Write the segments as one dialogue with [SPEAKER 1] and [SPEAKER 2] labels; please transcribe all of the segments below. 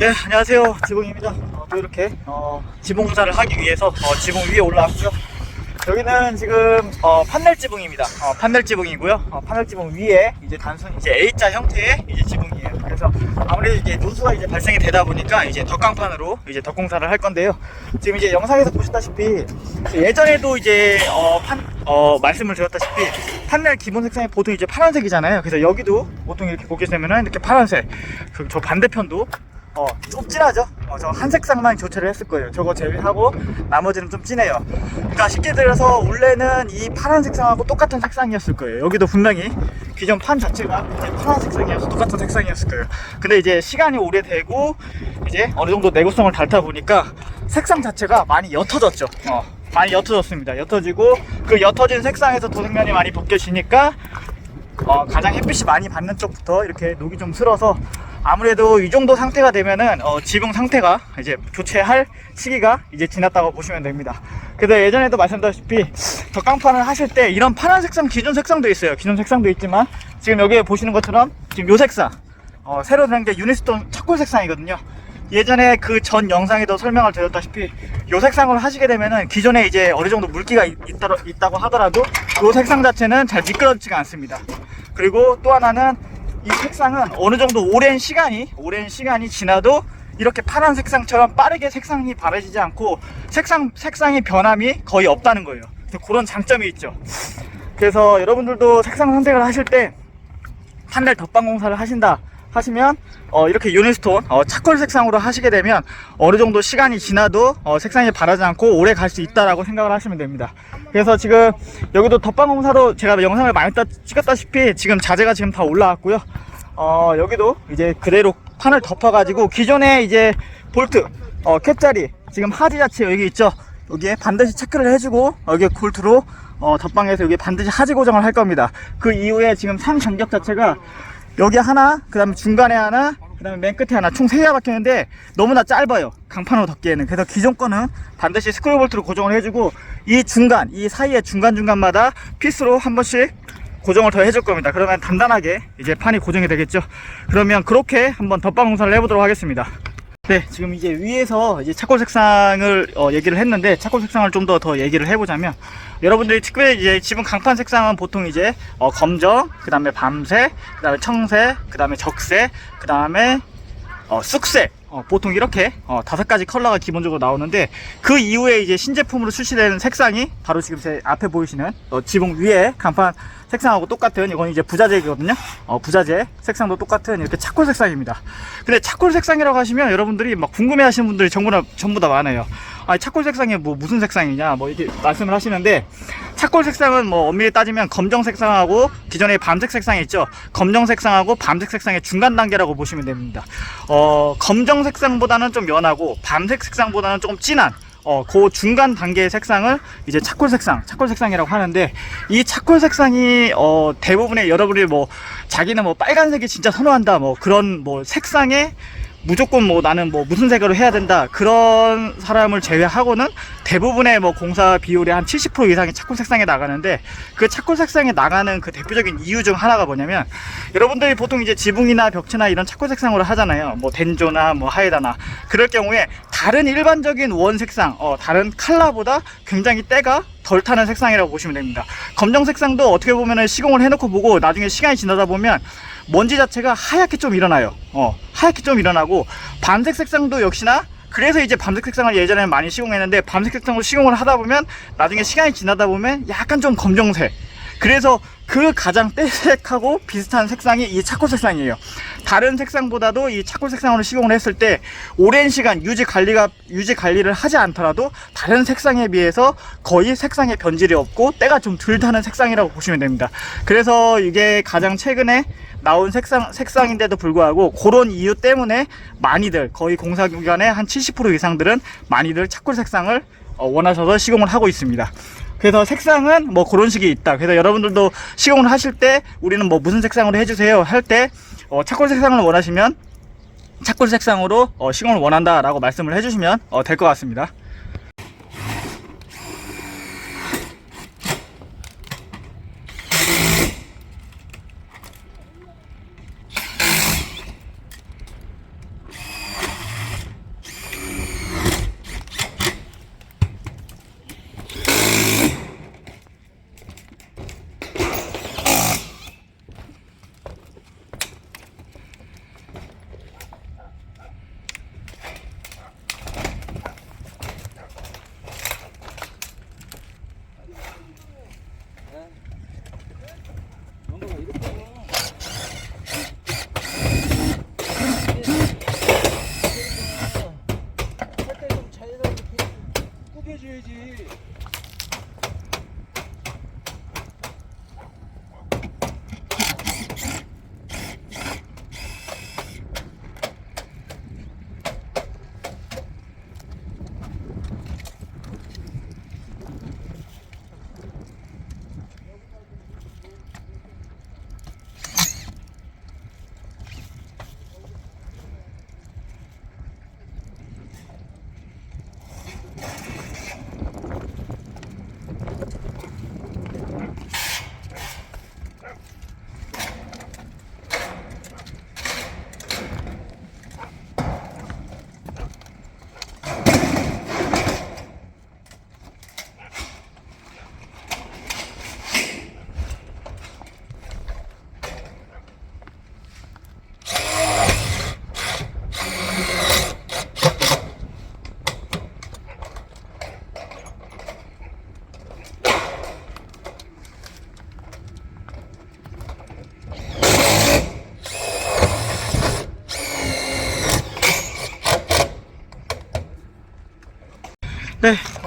[SPEAKER 1] 네, 안녕하세요. 지붕입니다. 어, 또 이렇게 어, 지붕 공사를 하기 위해서 어, 지붕 위에 올라왔고요. 여기는 지금 어, 판넬 지붕입니다. 어, 판넬 지붕이고요. 어, 판넬 지붕 위에 이제 단순 이제 A자 형태의 이제 지붕이에요. 그래서 아무래도 이제 누수가 이제 발생이 되다 보니까 이제 덧강판으로 이제 덧공사를 할 건데요. 지금 이제 영상에서 보셨다시피 예전에도 이제 어, 판 어, 말씀을 드렸다시피 판넬 기본 색상이 보통 이제 파란색이잖아요. 그래서 여기도 보통 이렇게 보게 되면은 이렇게 파란색. 그저 반대편도 어, 좀 진하죠? 어, 저 한 색상만 교체를 했을 거예요. 저거 제외하고 나머지는 좀 진해요. 그러니까 쉽게 들어서 원래는 이 파란 색상하고 똑같은 색상이었을 거예요. 여기도 분명히 기존 판 자체가 파란 색상이어서 똑같은 색상이었을 거예요. 근데 이제 시간이 오래되고 이제 어느 정도 내구성을 닳다 보니까 색상 자체가 많이 옅어졌죠. 어, 많이 옅어졌습니다. 옅어지고 그 옅어진 색상에서 도색면이 많이 벗겨지니까 어, 가장 햇빛이 많이 받는 쪽부터 이렇게 녹이 좀 슬어서 아무래도 이 정도 상태가 되면은 어, 지붕 상태가 이제 교체할 시기가 이제 지났다고 보시면 됩니다. 그래서 예전에도 말씀드렸다시피 덧강판을 하실 때 이런 파란 색상 기존 색상도 있어요. 기존 색상도 있지만 지금 여기에 보시는 것처럼 지금 요 색상 어, 새로 된 게 유니스톤 척골 색상이거든요. 예전에 그 전 영상에도 설명을 드렸다시피 요 색상으로 하시게 되면은 기존에 이제 어느 정도 물기가 있, 있다, 있다고 하더라도 요 색상 자체는 잘 미끄러지지가 않습니다. 그리고 또 하나는 이 색상은 어느 정도 오랜 시간이 오랜 시간이 지나도 이렇게 파란 색상처럼 빠르게 색상이 바래지지 않고 색상 색상의 변함이 거의 없다는 거예요. 그런 장점이 있죠. 그래서 여러분들도 색상 선택을 하실 때 판넬 덧방 공사를 하신다 하시면 어, 이렇게 유니스톤 어, 차콜 색상으로 하시게 되면 어느 정도 시간이 지나도 어, 색상이 바라지 않고 오래 갈 수 있다라고 생각을 하시면 됩니다. 그래서 지금 여기도 덧방 공사로 제가 영상을 많이 따, 찍었다시피 지금 자재가 지금 다 올라왔고요. 어, 여기도 이제 그대로 판을 덮어가지고 기존에 이제 볼트 어, 캡자리 지금 하지 자체 여기 있죠. 여기에 반드시 체크를 해주고 여기에 볼트로 어, 덧방해서 여기 반드시 하지 고정을 할 겁니다. 그 이후에 지금 상 간격 자체가 여기 하나, 그 다음에 중간에 하나, 그 다음에 맨 끝에 하나 총 3개가 박혔는데 너무나 짧아요. 강판으로 덮기에는. 그래서 기존 거는 반드시 스크류 볼트로 고정을 해주고 이 중간, 이 사이에 중간중간마다 피스로 한 번씩 고정을 더 해줄 겁니다. 그러면 단단하게 이제 판이 고정이 되겠죠. 그러면 그렇게 한번 덧방 공사를 해보도록 하겠습니다. 네, 지금 이제 위에서 이제 차골 색상을 어, 얘기를 했는데 차골 색상을 좀 더더 얘기를 해보자면 여러분들이 특별히 이제 지붕 강판 색상은 보통 이제 어, 검정, 그 다음에 밤색, 그 다음에 청색, 그 다음에 적색, 그 다음에 어, 쑥색 어, 보통 이렇게 어, 다섯 가지 컬러가 기본적으로 나오는데 그 이후에 이제 신제품으로 출시되는 색상이 바로 지금 제 앞에 보이시는 어, 지붕 위에 간판 색상하고 똑같은 이건 이제 부자재거든요. 어, 부자재 색상도 똑같은 이렇게 차콜 색상입니다. 근데 차콜 색상이라고 하시면 여러분들이 막 궁금해 하시는 분들이 전부 다 전부 다 많아요. 아, 차콜 색상이 뭐 무슨 색상이냐 뭐 이렇게 말씀을 하시는데 차콜 색상은 뭐 엄밀히 따지면 검정 색상하고 기존의 밤색 색상이 있죠. 검정 색상하고 밤색 색상의 중간 단계라고 보시면 됩니다. 어, 검정 색상보다는 좀 연하고 밤색 색상보다는 조금 진한 어, 그 중간 단계의 색상을 이제 차콜 색상, 차콜 색상이라고 하는데 이 차콜 색상이 어, 대부분의 여러분이 뭐 자기는 뭐 빨간색이 진짜 선호한다 뭐 그런 뭐 색상에 무조건 뭐 나는 뭐 무슨 색으로 해야 된다 그런 사람을 제외하고는 대부분의 뭐 공사 비율이 한70% 이상이 차콜 색상에 나가는데 그 차콜 색상에 나가는 그 대표적인 이유 중 하나가 뭐냐면 여러분들이 보통 이제 지붕이나 벽체나 이런 차콜 색상으로 하잖아요. 뭐 덴조나 뭐 하에다나. 그럴 경우에 다른 일반적인 원 색상 어 다른 컬러보다 굉장히 때가 덜 타는 색상이라고 보시면 됩니다 검정 색상도 어떻게 보면은 시공을 해놓고 보고 나중에 시간이 지나다 보면 먼지 자체가 하얗게 좀 일어나요. 어, 하얗게 좀 일어나고 밤색 색상도 역시나 그래서 이제 밤색 색상을 예전에 많이 시공했는데 밤색 색상으로 시공을 하다 보면 나중에 시간이 지나다 보면 약간 좀 검정색. 그래서 그 가장 떼색하고 비슷한 색상이 이 차콜 색상이에요. 다른 색상보다도 이 차콜 색상으로 시공을 했을 때 오랜 시간 유지 관리가 유지 관리를 하지 않더라도 다른 색상에 비해서 거의 색상의 변질이 없고 때가 좀 덜 타는 색상이라고 보시면 됩니다. 그래서 이게 가장 최근에 나온 색상 색상인데도 불구하고 그런 이유 때문에 많이들 거의 공사 기간의 한 70% 이상들은 많이들 차콜 색상을 어, 원하셔서 시공을 하고 있습니다. 그래서 색상은 뭐 그런 식이 있다. 그래서 여러분들도 시공을 하실 때 우리는 뭐 무슨 색상으로 해주세요 할 때 어, 차콜 색상을 원하시면 차콜 색상으로 어, 시공을 원한다라고 말씀을 해주시면 어, 될 것 같습니다.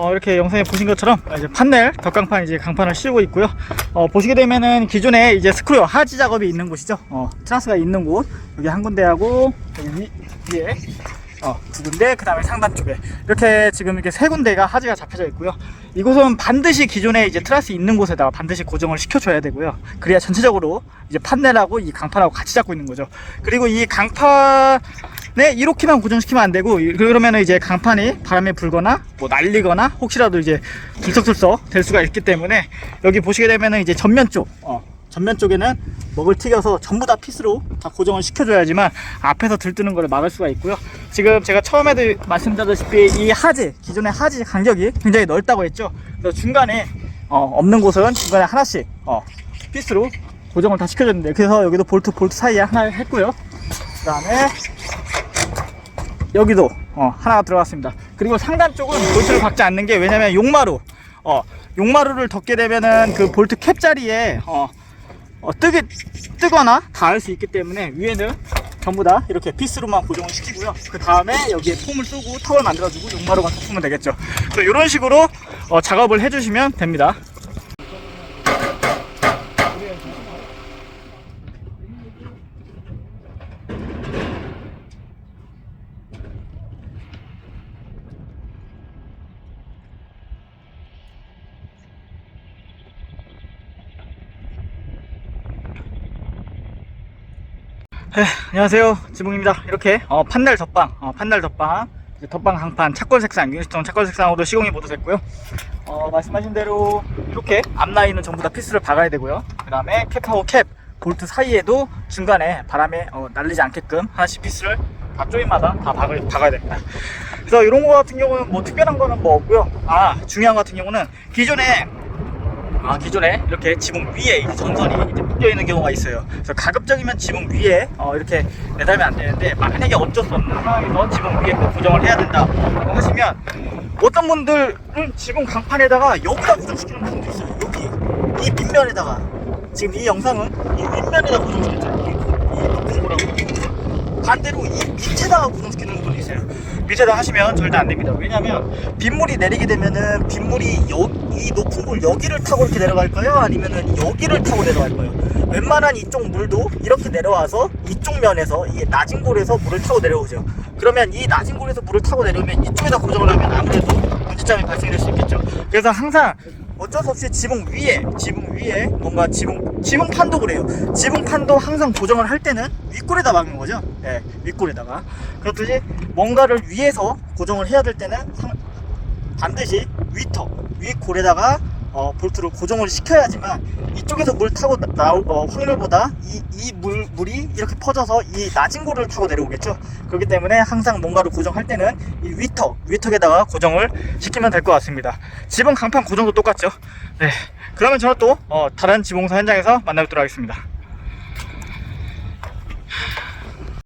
[SPEAKER 1] 어, 이렇게 영상에 보신 것처럼 이제 판넬, 덧강판 이제 강판을 씌우고 있고요. 어, 보시게 되면은 기존에 이제 스크류 하지 작업이 있는 곳이죠. 어, 트라스가 있는 곳 여기 한 군데하고 여기 위, 위에 어, 두 군데, 그 다음에 상단 쪽에 이렇게 지금 이렇게 세 군데가 하지가 잡혀져 있고요. 이곳은 반드시 기존에 이제 트라스 있는 곳에다가 반드시 고정을 시켜줘야 되고요. 그래야 전체적으로 이제 판넬하고 이 강판하고 같이 잡고 있는 거죠. 그리고 이 강판 네, 이렇게만 고정시키면 안 되고 이- 그러면 이제 강판이 바람에 불거나 뭐 날리거나 혹시라도 이제 들썩들썩 될 수가 있기 때문에 여기 보시게 되면은 이제 전면 쪽 어, 전면 쪽에는 먹을 튀겨서 전부 다 피스로 다 고정을 시켜줘야지만 앞에서 들뜨는 걸 막을 수가 있고요. 지금 제가 처음에도 말씀드렸다시피 이 하지 기존의 하지 간격이 굉장히 넓다고 했죠. 그래서 중간에 어, 없는 곳은 중간에 하나씩 어, 피스로 고정을 다 시켜줬는데 그래서 여기도 볼트 볼트 사이에 하나 했고요. 그 다음에 여기도 어, 하나가 들어갔습니다. 그리고 상단 쪽은 볼트를 박지 않는 게 왜냐면 용마루 어, 용마루를 덮게 되면은 그 볼트 캡 자리에 어, 어, 뜨게, 뜨거나 닿을 수 있기 때문에 위에는 전부 다 이렇게 피스로만 고정을 시키고요. 그 다음에 여기에 폼을 쏘고 턱을 만들어주고 용마루가 덮으면 되겠죠. 이런 식으로 어, 작업을 해주시면 됩니다. 네, 안녕하세요. 지붕입니다. 이렇게 어, 판넬 덧방 어, 판넬 이제 덧방 강판 착골 색상 유니스톤 착골 색상으로 시공이 모두 됐고요. 어, 말씀하신 대로 이렇게 앞라인은 전부 다 피스를 박아야 되고요. 그 다음에 캡하고 캡 볼트 사이에도 중간에 바람에 어, 날리지 않게끔 하나씩 피스를 다 조임마다 다 박을, 박아야 됩니다. 그래서 이런 거 같은 경우는 뭐 특별한 거는 뭐 없고요. 아 중요한 거 같은 경우는 기존에 아, 기존에 이렇게 지붕 위에 전선이 묶여 있는 경우가 있어요. 그래서 가급적이면 지붕 위에 어, 이렇게 매달면 안 되는데 만약에 어쩔 수 없는 상황에서 지붕 위에 꼭 고정을 해야 된다고 하시면 어떤 분들은 지붕 강판에다가 여기다 고정시키는 분도 있어요. 여기 이 밑면에다가 지금 이 영상은 이 윗면에다 고정시켰잖아요. 반대로 이 밑에다가 고정시키는 분이 있어요. 밑에다 하시면 절대 안 됩니다. 왜냐면 빗물이 내리게 되면은 빗물이 여, 이 높은 골 여기를 타고 이렇게 내려갈까요? 아니면은 여기를 타고 내려갈까요? 웬만한 이쪽 물도 이렇게 내려와서 이쪽 면에서 이 낮은 골에서 물을 타고 내려오죠. 그러면 이 낮은 골에서 물을 타고 내려오면 이쪽에다 고정을 하면 아무래도 문제점이 발생될 수 있겠죠. 그래서 항상 어쩔 수 없이 지붕 위에 지붕 위에 뭔가 지붕 지붕판도 그래요. 지붕판도 항상 고정을 할 때는 윗골에다 막는 거죠. 네, 윗골에다가 그렇듯이 뭔가를 위에서 고정을 해야 될 때는 상- 반드시 위터 윗골에다가 어, 볼트를 고정을 시켜야지만 이쪽에서 물 타고 나- 나올 어, 확률보다 이, 이 물, 물이 이렇게 퍼져서 이 낮은 고를 추고 내려오겠죠. 그렇기 때문에 항상 뭔가를 고정할 때는 이 위턱, 위턱에다가 고정을 시키면 될 것 같습니다. 지붕 강판 고정도 똑같죠. 네. 그러면 저는 또 어, 다른 지붕사 현장에서 만나뵙도록 하겠습니다.